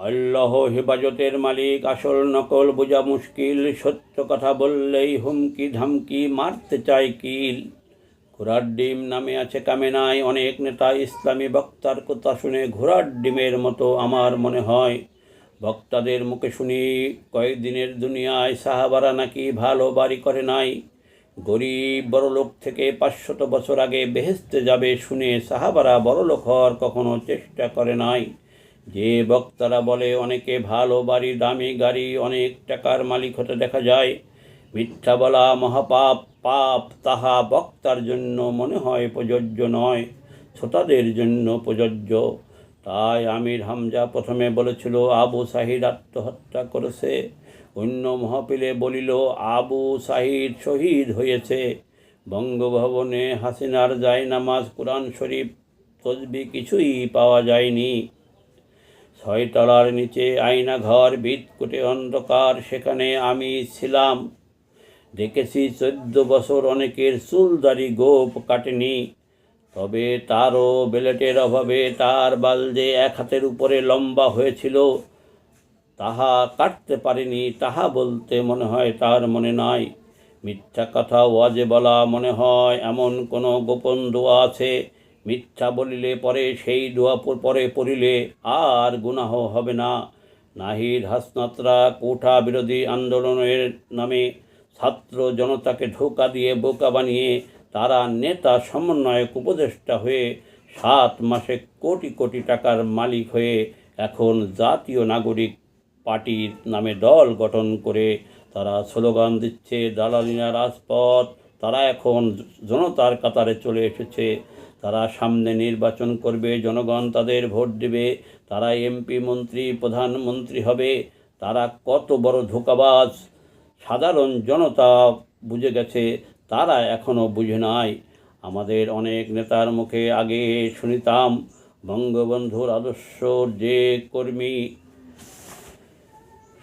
আল্লাহ হেফাজতের মালিক, আসল নকল বোঝা মুশকিল, সত্য কথা বললেই হুমকি ধামকি, মারতে চায় কিল। ঘোড়ার ডিম নামে আছে কামেনায়, অনেক নেতা ইসলামী বক্তার কথা শুনে ঘোড়ার ডিমের মতো আমার মনে হয়। বক্তাদের মুখে শুনি, কয়েকদিনের দুনিয়ায় সাহাবারা নাকি ভালো বাড়ি করে নাই। গরিব বড়লোক থেকে পাঁচশত বছর আগে বেহেস্তে যাবে শুনে সাহাবারা বড়লোক হওয়ার কখনো চেষ্টা করে নাই। যে বক্তারা বলে, অনেকে ভালো বাড়ি দামি গাড়ি, অনেক টাকার মালিক হতে দেখা যায়। মিথ্যা বলা মহাপাপ, পাপ তাহা বক্তার জন্য মনে হয় প্রযোজ্য নয়, শ্রোতাদের জন্য প্রযোজ্য। তাই আমির হামজা প্রথমে বলেছিল, আবু সাহিদ আত্মহত্যা করেছে। অন্য মহাপিলে বলিল, আবু সাহিদ শহীদ হয়েছে। বঙ্গভবনে হাসিনার জায়নামাজ, কোরআন শরীফ, তসবি কিছুই পাওয়া যায়নি। ছয়তলার নিচে আয়না ঘর বিদকুটে অন্ধকার, সেখানে আমি ছিলাম। দেখেছি চোদ্দ বছর অনেকের চুলদারি গোপ কাটেনি, তবে তারও বেলেটের অভাবে তার বাল যে এক হাতের উপরে লম্বা হয়েছিল, তাহা কাটতে পারেনি, তাহা বলতে মনে হয় তার মনে নাই। মিথ্যা কথা, ওয়াজে বলা মনে হয়, এমন কোনো গোপন দোয়া আছে মিথ্যা বলিলে পরে সেই দোয়া পরে পড়িলে আর গুনাহ হবে না। নাহিদ হাসনাতরা কোঠা বিরোধী আন্দোলনের নামে ছাত্র জনতাকে ধোকা দিয়ে বোকা বানিয়ে তারা নেতা সমন্বয়ক উপদেষ্টা হয়ে সাত মাসে কোটি কোটি টাকার মালিক হয়ে এখন জাতীয় নাগরিক পার্টির নামে দল গঠন করে তারা স্লোগান দিচ্ছে দালালিনা রাজপথ। তারা এখন জনতার কাতারে চলে এসেছে। তারা সামনে নির্বাচন করবে, জনগণ তাদের ভোট দেবে তারা এমপি মন্ত্রী, প্রধানমন্ত্রী হবে, তারা কত বড় ধোকাবাজ, সাধারণ জনতা বুঝে গেছে, তারা এখনও বুঝে নাই। আমাদের অনেক নেতার মুখে আগে শুনিতাম, বঙ্গবন্ধুর আদর্শ যে কর্মী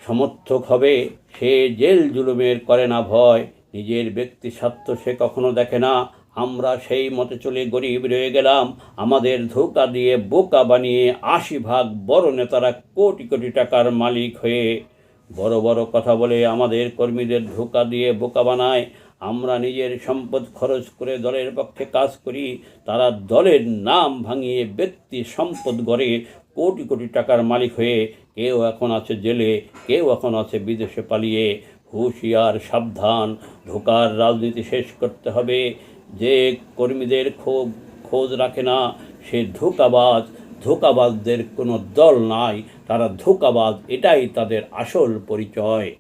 সমর্থক হবে, সে জেল জুলুমের করে না ভয়, নিজের ব্যক্তি স্বার্থ সে কখনো দেখে না। আমরা সেই মতে চলে গরিব রয়ে গেলাম। আমাদের ধোকা দিয়ে বোকা বানিয়ে আশি ভাগ বড় নেতারা কোটি কোটি টাকার মালিক হয়ে বড় বড় কথা বলে আমাদের কর্মীদের ধোকা দিয়ে বোকা বানায়। আমরা নিজের সম্পদ খরচ করে দলের পক্ষে কাজ করি। তারা দলের নাম ভাঙিয়ে ব্যক্তি সম্পদ গড়ে কোটি কোটি টাকার মালিক হয়ে কেউ এখন আছে জেলে, কেউ এখন আছে বিদেশে পালিয়ে। হুঁশিয়ার, সাবধান, ধোকার রাজনীতি শেষ করতে হবে। যে কর্মীদের খোঁজ খোঁজ রাখে না, সে ধোকাবাজ, ধোকাবাজদের কোনো দল নাই, তারা ধোকাবাজ, এটাই তাদের আসল পরিচয়।